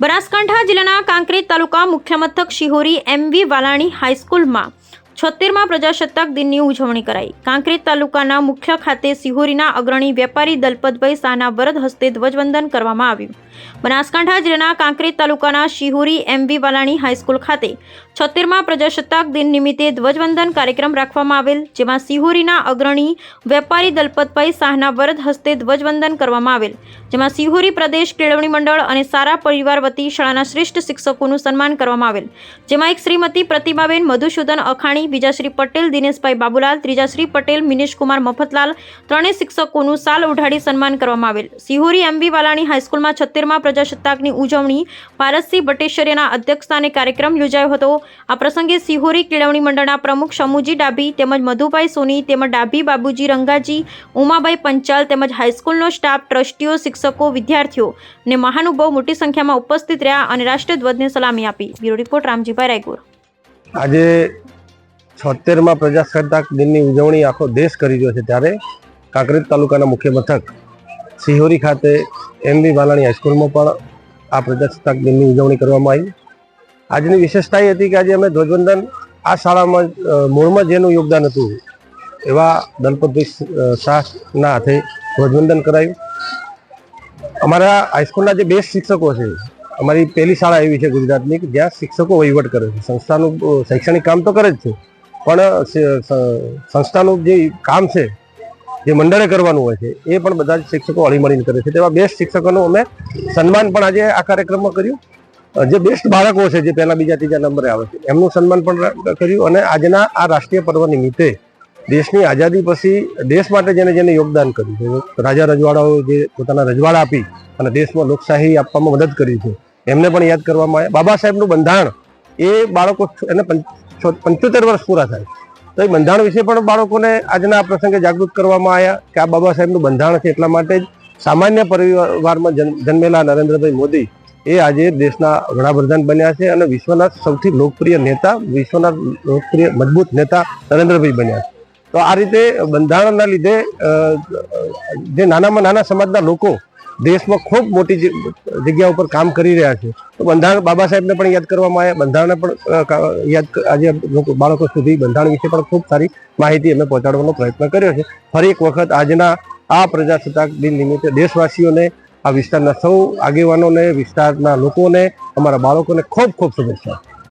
બનાસકાંઠા જિલ્લાના કાંકરેજ તાલુકા મુખ્ય મથક શિહોરી એમવી વાલાણી હાઈસ્કૂલમાં છોતેરમાં પ્રજાસત્તાક દિનની ઉજવણી કરાઈ. કાંકરેજ તાલુકાના મુખ્ય ખાતે સિહોરીના અગ્રણી વેપારી દલપતભાઈ શાહના વરદ હસ્તે ધ્વજવંદન કરવામાં આવ્યું. બનાસકાંઠા જિલ્લાના કાંકરેજ તાલુકાના શિહોરી એમવી વાલાણી હાઈસ્કૂલ ખાતે છોતેરમાં પ્રજાસત્તાક દિન નિમિત્તે ધ્વજવંદન કાર્યક્રમ રાખવામાં આવેલ, જેમાં સિહોરીના અગ્રણી વેપારી દલપતભાઈ શાહના વરદ હસ્તે ધ્વજવંદન કરવામાં આવેલ, જેમાં સિહોરી પ્રદેશ કેળવણી મંડળ અને સારા પરિવાર વતી શાળાના શ્રેષ્ઠ શિક્ષકોનું સન્માન કરવામાં આવેલ, જેમાં એક શ્રીમતી પ્રતિમાબેન મધુસૂદન અખાણી બીજા શ્રી પટેલ, દિનેશભાઈ બાબુલાલ, ત્રીજા શ્રી પટેલ મિનેશકુમાર મફતલાલ ત્રણેય શિક્ષકોનું સાલ ઉઢાડી સન્માન કરવામાં આવેલ. સિહોરી એમબી વાલાણી હાઈસ્કૂલમાં છત્તેરમાં પ્રજાસત્તાકની ઉજવણી ભારતસિંહ ભટ્ટેશ્વર્યના અધ્યક્ષસ્થાને કાર્યક્રમ યોજાયો હતો. આ પ્રસંગે સિહોરી કેળવણી મંડળના પ્રમુખ શમુજી ડાભી તેમજ મધુભાઈ સોની તેમજ ડાભી બાબુજી રંગાજી, ઉમાભાઈ પંચાલ તેમજ હાઈસ્કૂલનો સ્ટાફ, ટ્રસ્ટીઓ, શિક્ષકો, વિદ્યાર્થીઓ અને મહાનુભાવ મોટી સંખ્યામાં ઉપસ્થિત રહ્યા અને રાષ્ટ્રધ્વજને સલામી આપી. Bureau report, Ramjibhai Raygur. આજે છોતેરમાં પ્રજાસત્તાક દિનની ઉજવણી આખો દેશ કરી રહ્યો છે ત્યારે કાંકરેજ તાલુકાના મુખ્ય મથક સિહોરી ખાતે એમબી વાલાણી હાઈસ્કૂલમાં પણ આ પ્રજાસત્તાક દિનની ઉજવણી કરવામાં આવી. આજની વિશેષતા એ હતી કે આજે અમે ધ્વજવંદન આ શાળામાં મૂળમાં જેનું યોગદાન હતું એવા દલપતભાઈ શાહના હાથે ધ્વજવંદન કરાયું. અમારા હાઈસ્કૂલના જે બેસ્ટ શિક્ષકો છે, અમારી પહેલી શાળા એવી છે ગુજરાતની કે જ્યાં શિક્ષકો વહીવટ કરે છે. સંસ્થાનું શૈક્ષણિક કામ તો કરે જ છે. પણ સંસ્થાનું જે કામ છે, જે મંડળે કરવાનું હોય છે, એ પણ બધા જ શિક્ષકો હળીમળીને કરે છે. તેવા બેસ્ટ શિક્ષકોનું અમે સન્માન પણ આજે આ કાર્યક્રમમાં કર્યું. જે બેસ્ટ બાળકો છે, જે પહેલા બીજા, ત્રીજા નંબરે આવે છે, એમનું સન્માન પણ કર્યું અને આજના આ રાષ્ટ્રીય પર્વ નિમિત્તે દેશની આઝાદી પછી દેશ માટે જેને જેને યોગદાન કર્યું છે. રાજા રજવાડાઓ જે પોતાના રજવાડા આપી અને દેશમાં લોકશાહી આપવામાં મદદ કરી છે, એમને પણ યાદ કરવામાં આવે બાબા સાહેબનું બંધારણ એ બાળકો એને પંચોતેર વર્ષ પૂરા થાય. તો એ બંધારણ વિશે પણ બાળકોને આજના પ્રસંગે જાગૃત કરવામાં આવ્યા કે આ બાબા સાહેબનું બંધારણ છે એટલા માટે જ સામાન્ય પરિવારમાં જન- જન્મેલા નરેન્દ્રભાઈ મોદી એ આજે દેશના વડાપ્રધાન બન્યા છે અને વિશ્વના સૌથી લોકપ્રિય નેતા, વિશ્વના લોકપ્રિય મજબૂત નેતા નરેન્દ્રભાઈ બન્યા છે. તો આ રીતે બંધારણના લીધે જે નાનામાં નાના સમાજના લોકો દેશમાં ખૂબ મોટી જગ્યા ઉપર કામ કરી રહ્યા છે. તો બંધારણ, બાબા સાહેબને પણ યાદ કરવામાં આવ્યા. બંધારણને પણ યાદ આજે બાળકો સુધી બંધારણ વિશે પણ ખૂબ સારી માહિતી અમે પહોંચાડવાનો પ્રયત્ન કર્યો છે. ફરી એક વખત આજના આ પ્રજાસત્તાક દિન નિમિત્તે દેશવાસીઓને, આ વિસ્તારના સૌ આગેવાનોને, વિસ્તારના લોકોને, અમારા બાળકોને ખૂબ ખૂબ શુભેચ્છા